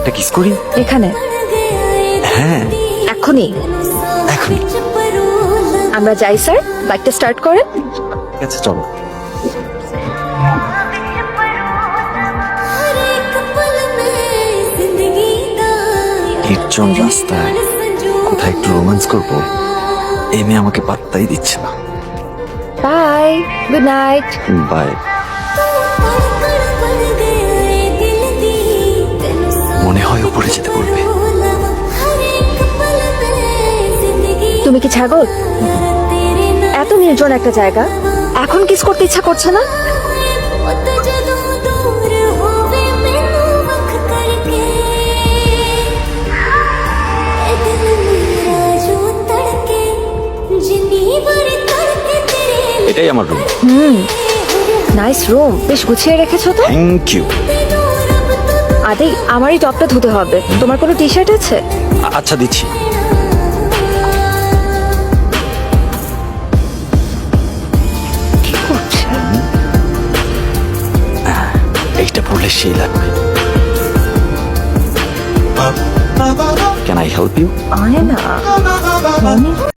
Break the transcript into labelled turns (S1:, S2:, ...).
S1: একটা কিস করি?
S2: এখানে?
S1: হ্যাঁ।
S2: এখনই?
S1: এখন
S2: আমরা যাই স্যার। বাইকটা স্টার্ট করেন।
S1: ঠিক আছে চলো। নির্জন রাস্তায় কোথায় একটু রোমান্স করব? এই মেয়ে আমাকে পাত্তাই দিচ্ছে না।
S2: বাই গুড নাইট
S1: বাই যেতে বলবে
S2: তুমি কি ছাগল? এত নির্জন একটা জায়গা। এখন কিস করতে ইচ্ছা করছে না?
S1: এটাই আমার রুম
S2: নাইস রুম বেশ গুছিয়ে রেখেছো তো?
S1: থ্যাংক ইউ
S2: আদি আমারই টপটা ধুতে হবে। তোমার কোনো টি শার্ট আছে
S1: আচ্ছা দিচ্ছি।
S2: কি করছে
S1: এইটা পড়লে সেই লাগবে। ক্যান আই হেল্প ইউ
S2: আয় না।